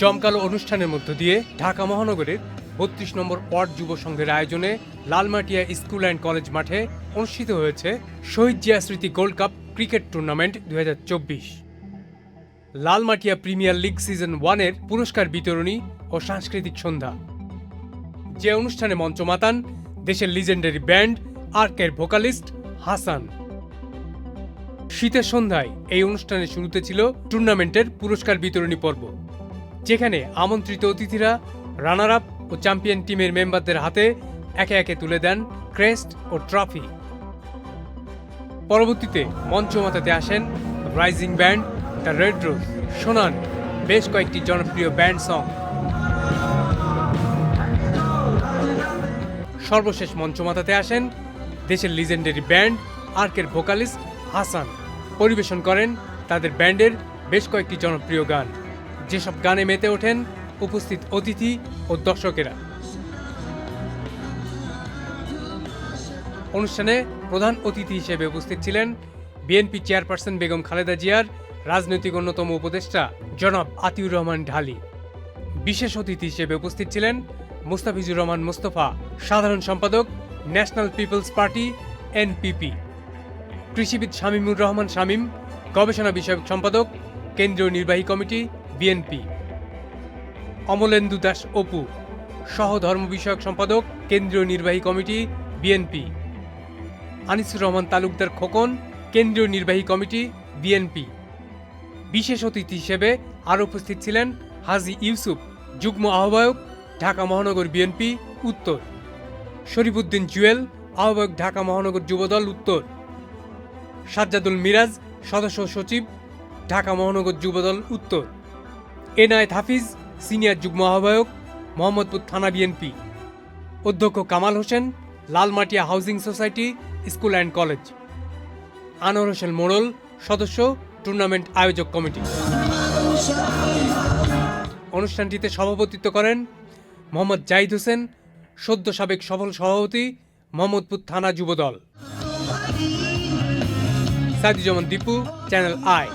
জমকালো অনুষ্ঠানের মধ্য দিয়ে ঢাকা মহানগরের বত্রিশ নম্বর ওয়ার্ড যুব সংঘের আয়োজনে লালমাটিয়া স্কুল অ্যান্ড কলেজ মাঠে অনুষ্ঠিত হয়েছে শহীদ জিয়া স্মৃতি গোল্ড কাপ ক্রিকেট টুর্নামেন্ট দু হাজার চব্বিশ। লালমাটিয়া প্রিমিয়ার লিগ সিজন ওয়ানের পুরস্কার বিতরণী ও সাংস্কৃতিক সন্ধ্যা। যে অনুষ্ঠানে মঞ্চ মাতান দেশের লিজেন্ডারি ব্যান্ড আর্কের ভোকালিস্ট হাসান। শীতের সন্ধ্যায় এই অনুষ্ঠানের শুরুতে ছিল টুর্নামেন্টের পুরস্কার বিতরণী পর্ব। যেখানে আমন্ত্রিত অতিথিরা রানার আপ ও চ্যাম্পিয়ন টিমের মেম্বারদের হাতে একে একে তুলে দেন ক্রেস্ট ও ট্রফি। পরবর্তীতে মঞ্চ মাতাতে আসেন rising band the red rose. শোনান বেশ কয়েকটি জনপ্রিয় ব্যান্ড সং। সর্বশেষ মঞ্চ মাতাতে আসেন দেশের লিজেন্ডারি ব্যান্ড, আর্কের ভোকালিস্ট হাসান। পরিবেশন করেন তাদের ব্যান্ডের বেশ কয়েকটি জনপ্রিয় গান। যেসব গানে মেতে ওঠেন উপস্থিত অতিথি ও দর্শকেরা। অনুষ্ঠানে প্রধান অতিথি হিসেবে উপস্থিত ছিলেন বিএনপি চেয়ারপারসন বেগম খালেদা জিয়ার রাজনৈতিক অন্যতম উপদেষ্টা জনাব আতিউর রহমান ঢালি। বিশেষ অতিথি হিসেবে উপস্থিত ছিলেন মুস্তাফিজুর রহমান মুস্তফা, সাধারণ সম্পাদক, ন্যাশনাল পিপলস পার্টি, এনপিপি। কৃষিবিদ শামীমুর রহমান শামীম, গবেষণা বিষয়ক সম্পাদক, কেন্দ্রীয় নির্বাহী কমিটি বিএনপি। অমলেন্দু দাস অপু সহ ধর্ম বিষয়ক সম্পাদক, কেন্দ্রীয় নির্বাহী কমিটি, বিএনপি। আনিসুর রহমান তালুকদার খোকন, কেন্দ্রীয় নির্বাহী কমিটি, বিএনপি। বিশেষ অতিথি হিসেবে আরও উপস্থিত ছিলেন হাজি ইউসুফ, যুগ্ম আহ্বায়ক, ঢাকা মহানগর বিএনপি, উত্তর। শরীফুদ্দিন জুয়েল, আহ্বায়ক, ঢাকা মহানগর যুবদল, উত্তর। সাজ্জাদুল মিরাজ, সদস্য সচিব, ঢাকা মহানগর যুবদল, উত্তর। এনায়েত হাফিজ, সিনিয়র যুগ্ম আহ্বায়ক মোহাম্মদপুর থানা বিএনপি। অধ্যক্ষ Kamal Hossain, Lalmatia housing society, school and college. Anwar Hossain Morol, সদস্য, টুর্নামেন্ট আয়োজক কমিটি। অনুষ্ঠানটিতে সভাপতিত্ব করেন মোহাম্মদ জাহিদ হোসেন, সদ্য সাবেক সফল সভাপতি মোহাম্মদপুর থানা Jubodal. Saiduzzaman Dipu, channel I.